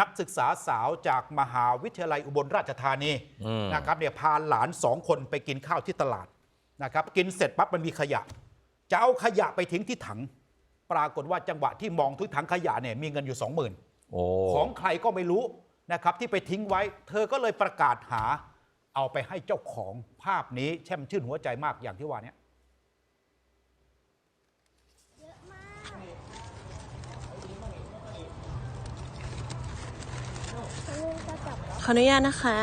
นักศึกษาสาวจากมหาวิทยาลัยอุบลราชธานีอืมนะครับเนี่ยพาหลานสองคนไปกินข้าวที่ตลาดนะครับกินเสร็จปั๊บมันมีขยะ จะเอาขยะไปทิ้งที่ถัง ปรากฏว่าจังหวะที่มองทุกถังขยะเนี่ยมีเงินอยู่20,000โอ้ของใครก็ไม่รู้นะครับที่ไปทิ้งไว้ เธอก็เลยประกาศหาเอาไปให้เจ้าของภาพนี้แช่มชื่นหัวใจมากอย่างที่ว่าเนี้ ขออนุญาตนะคะ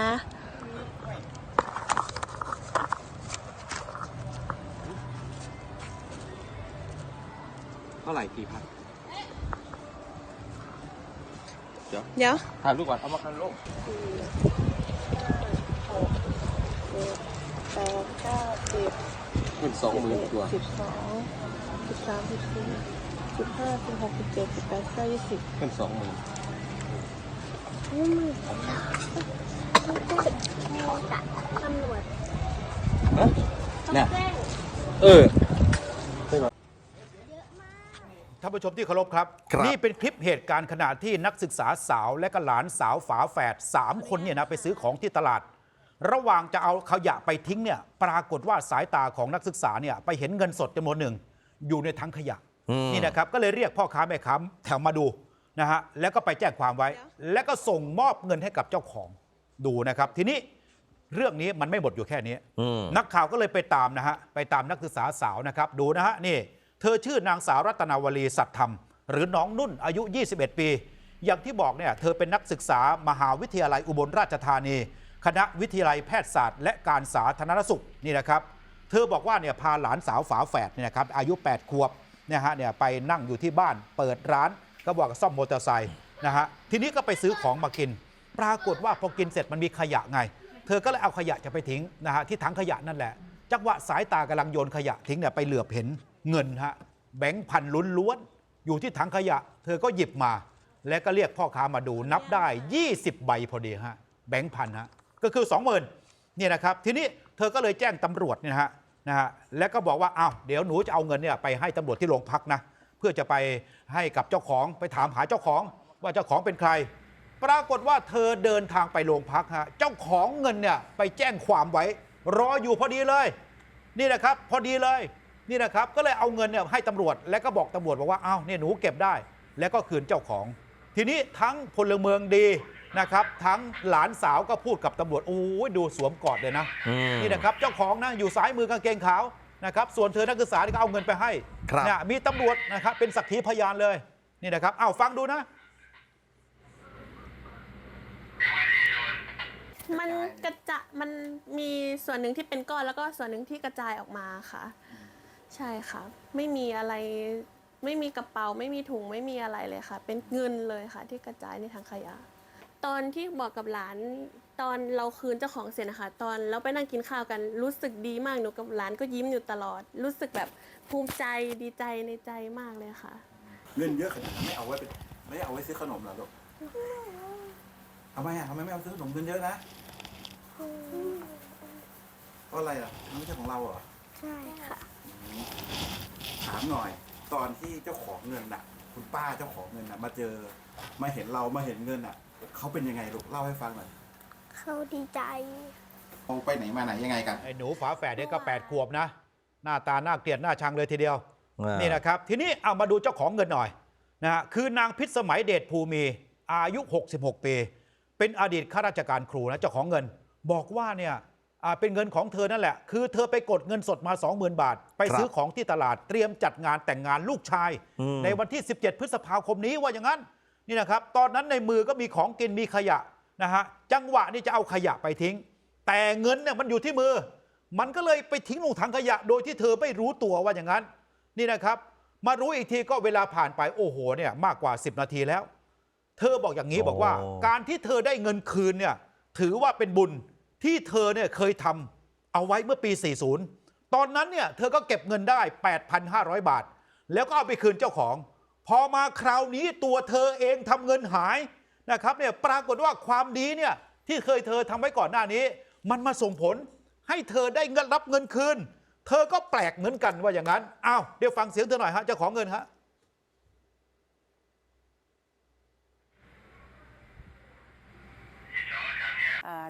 เท่าไหร่กี่พันเดี๋ยวเดี๋ยว ถ่ายรูปก่อน เอามาคันรูปแปดเก้าสิบเงินสองหมื่นตัวสิบสองสิบสามสิบสี่สิบห้าสิบหกสิบเจ็ดสิบแปดสิบเก้ายี่สิบเงินสองหมื่นตำรวจ ฮะเนี่ย เออท่านผู้ชมที่เคารพครับ ครับ นี่เป็นคลิปเหตุการณ์ขณะที่นักศึกษาสาวและก็หลานสาวฝาแฝดสามคนเนี่ยนะไปซื้อของที่ตลาด ระหว่างจะเอาขยะไปทิ้งเนี่ยปรากฏว่าสายตาของนักศึกษาเนี่ยไปเห็นเงินสดจำนวนหนึ่ง อยู่ในถังขยะอืมนี่นะครับ ก็เลยเรียกพ่อค้าแม่ค้าแถวมาดูนะฮะแล้วก็ไปแจ้งความไว้ แล้วก็ส่งมอบเงินให้กับเจ้าของดูนะครับ ทีนี้ เรื่องนี้มันไม่หมดอยู่แค่นี้อืมนักข่าวก็เลยไปตามนะฮะ ไปตามนักศึกษาสาวนะครับ ดูนะฮะ นี่ เธอชื่อนางสาวรัตนาวลีสัตย์ธรรม หรือน้องนุ่นอายุ 21 ปี อย่างที่บอกเนี่ยเธอเป็นนักศึกษามหาวิทยาลัยอุบลราชธานี คณะวิทยาลัยแพทยศาสตร์ และการสาธารณสุขนี่นะครับ เธอบอกว่าเนี่ยพาหลานสาวฝาแฝดเนี่ยนะครับอายุ 8 ขวบเนี่ยฮะเนี่ยไปนั่งอยู่ที่บ้านเปิดร้านก็บอกซ่อมมอเตอร์ไซค์นะฮะทีนี้ก็ไปซื้อของมากิน ปรากฏว่าพอกินเสร็จมันมีขยะไง เธอก็เลยเอาขยะจะไปทิ้งนะฮะที่ถังขยะนั่นแหละ จังหวะสายตากำลังโยนขยะทิ้งเนี่ยไปเหลือบเห็นเงินฮะแบงค์พันลุ้นล้วนอยู่ที่ถังขยะ เธอก็หยิบมา แล้วก็เรียกพ่อค้ามาดูนับได้ 20 ใบพอดีฮะแบงค์พันฮะก็คือ 20,000เนี่ยนะครับทีนี้เธอก็เลยแจ้งตำรวจเนี่ยนะฮะนะฮะแล้วก็บอกว่าอ้าวเดี๋ยวหนูจะเอาเงินเนี่ยไปให้ตำรวจที่โรงพักนะเพื่อจะไปให้กับเจ้าของไปถามหาเจ้าของว่าเจ้าของเป็นใคร ปรากฏว่าเธอเดินทางไปโรงพักฮะเจ้าของเงินเนี่ยไปแจ้งความไว้ รออยู่พอดีเลย นี่นะครับ พอดีเลยนี่นะครับ ก็เลยเอาเงินเนี่ยให้ตำรวจ แล้วก็บอกตำรวจบอกว่าอ้าวเนี่ยหนูเก็บได้ แล้วก็คืนเจ้าของ ทีนี้ทั้งพลเมืองดีนะครับ ทั้งหลานสาวก็พูดกับตำรวจโอ้ยดูสวมกอดเลยนะอืมนี่นะครับเจ้าของนะอยู่ซ้ายมือกางเกงขาวนะครับ ส่วนเธอนักศึกษาที่ก็เอาเงินไปให้ครับเนี่ยมีตำรวจนะครับเป็นสักขีพยานเลยนี่นะครับอ้าวฟังดูนะ มันกระจะมันมีส่วนหนึ่งที่เป็นก้อนแล้วก็ส่วนหนึ่งที่กระจายออกมาค่ะ ใช่ค่ะ ไม่มีอะไร ไม่มีกระเป๋า ไม่มีถุงไม่มีอะไรเลยค่ะ เป็นเงินเลยค่ะ ที่กระจายในทางขยะ ตอนที่บอกกับหลาน ตอนเราคืนเจ้าของเสร็จนะคะ ตอนเราไปนั่งกินข้าวกันรู้สึกดีมากหนูกับหลานก็ยิ้มอยู่ตลอด รู้สึกแบบภูมิใจดีใจในใจมากเลยค่ะ เงินเยอะขนาดนั้นไม่เอาไว้เป็นไม่เอาไว้ซื้อขนมเหรอลูกทำไมอะทำไมไม่เอาซื้อขนมเงินเยอะนะ เพราะอะไรอะมันไม่ใช่ของเราเหรอใช่ค่ะ ถามหน่อย ตอนที่เจ้าของเงินน่ะ คุณป้าเจ้าของเงินน่ะ มาเจอมาเห็นเรามาเห็นเงินอะเขาเป็นยังไงลูกเล่าให้ฟังหน่อยเขาดีใจ เอาไปไหนมาไหนยังไงกัน ไอ้หนูฝาแฝดเนี่ยก็แปดขวบนะ หน้าตาหน้าเกลียดหน้าชังเลยทีเดียว อ่านี่นะครับ ทีนี้เอามาดูเจ้าของเงินหน่อยนะฮะคือนางพิษสมัยเดชภูมีอายุ 66 ปี เป็นอดีตข้าราชการครูนะเจ้าของเงิน บอกว่าเนี่ยอ่าเป็นเงินของเธอนั่นแหละ คือเธอไปกดเงินสดมา 20,000 บาท ไปซื้อของที่ตลาดเตรียมจัดงานแต่งงานลูกชายอืมในวันที่ 17 พฤษภาคมนี้ว่าอย่างนั้นนี่นะครับ ตอนนั้นในมือก็มีของกินมีขยะนะฮะจังหวะนี่จะเอาขยะไปทิ้ง แต่เงินเนี่ยมันอยู่ที่มือ มันก็เลยไปทิ้งลงถังขยะ โดยที่เธอไม่รู้ตัวว่าอย่างนั้น นี่นะครับ มารู้อีกทีก็เวลาผ่านไปโอ้โหเนี่ยมากกว่า 10 นาทีแล้ว เธอบอกอย่างนี้โอ้บอกว่า การที่เธอได้เงินคืนเนี่ย ถือว่าเป็นบุญที่เธอเนี่ยเคยทำเอาไว้เมื่อปี 40 ตอนนั้นเนี่ยเธอก็เก็บเงินได้ 8,500 บาท แล้วก็เอาไปคืนเจ้าของ พอมาคราวนี้ตัวเธอเองทำเงินหายนะครับเนี่ยปรากฏว่าความดีเนี่ยที่เคยเธอทำไว้ก่อนหน้านี้ มันมาส่งผลให้เธอได้เงินรับเงินคืน เธอก็แปลกเหมือนกันว่าอย่างนั้นอ้าวเดี๋ยวฟังเสียงเธอหน่อยฮะเจ้าของเงินฮะ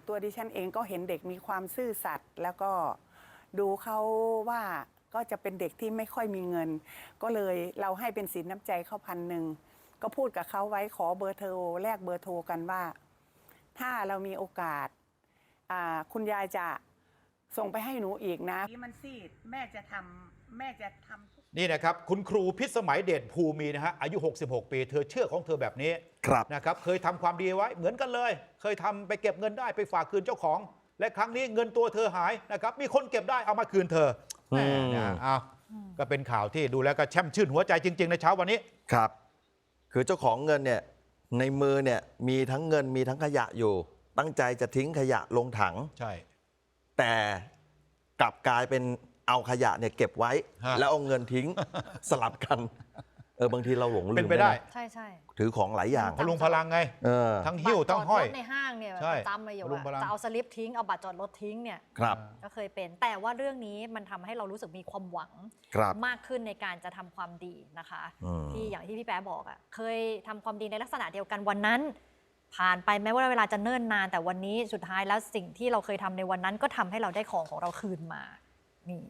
ตัวดิฉันเองก็เห็นเด็กมีความซื่อสัตย์แล้วก็ดูเขาว่าก็จะเป็นเด็กที่ไม่ค่อยมีเงิน ก็เลยเราให้เป็นสินน้ำใจเขาพันหนึ่งก็พูดกับเขาไว้ขอเบอร์โทรแลกเบอร์โทรกันว่า ถ้าเรามีโอกาสคุณยายจะ ส่งไปให้หนูอีกนะมันซีดแม่จะทำแม่จะทำนี่นะครับ คุณครูพิสมัยเดชภูมีนะฮะอายุ 66 ปี เธอเชื่อของเธอแบบนี้ครับ นะครับ เคยทำความดีไว้เหมือนกันเลย เคยทำไปเก็บเงินได้ไปฝากคืนเจ้าของ และครั้งนี้เงินตัวเธอหายนะครับ มีคนเก็บได้เอามาคืนเธอแหม่นะเอาก็เป็นข่าวที่ดูแล้วก็แช่มชื่นหัวใจจริง ๆ ในเช้าวันนี้ ครับ คือเจ้าของเงินเนี่ยในมือเนี่ยมีทั้งเงินมีทั้งขยะอยู่ ตั้งใจจะทิ้งขยะลงถัง ใช่ แต่กลับกลายเป็นเอาขยะเนี่ยเก็บไว้ ฮะ แล้วเอาเงินทิ้ง สลับกันเออบางทีเราหลงลืมเป็นไปได้นะใช่ใช่ ถือของหลายอย่างพลุงพลังไง เออทั้งหิ้วทั้งห้อยบัตรจดรถในห้างเนี่ยใช่ประจำเลยอยู่พลุงพลังว่าจะเอาสลิปทิ้งเอาบัตรจอดรถทิ้งเนี่ยครับก็เคยเป็น แต่ว่าเรื่องนี้มันทำให้เรารู้สึกมีความหวังครับ มากขึ้นในการจะทำความดีนะคะ อืม ที่อย่างที่พี่แป๊ะบอกอะ่ะเคยทำความดีในลักษณะเดียวกันวันนั้น ผ่านไปแม้ว่าเวลาจะเนิ่นนาน แต่วันนี้สุดท้ายแล้วสิ่งที่เราเคยทำในวันนั้นก็ทำให้เราได้ของของเราคืนมานี่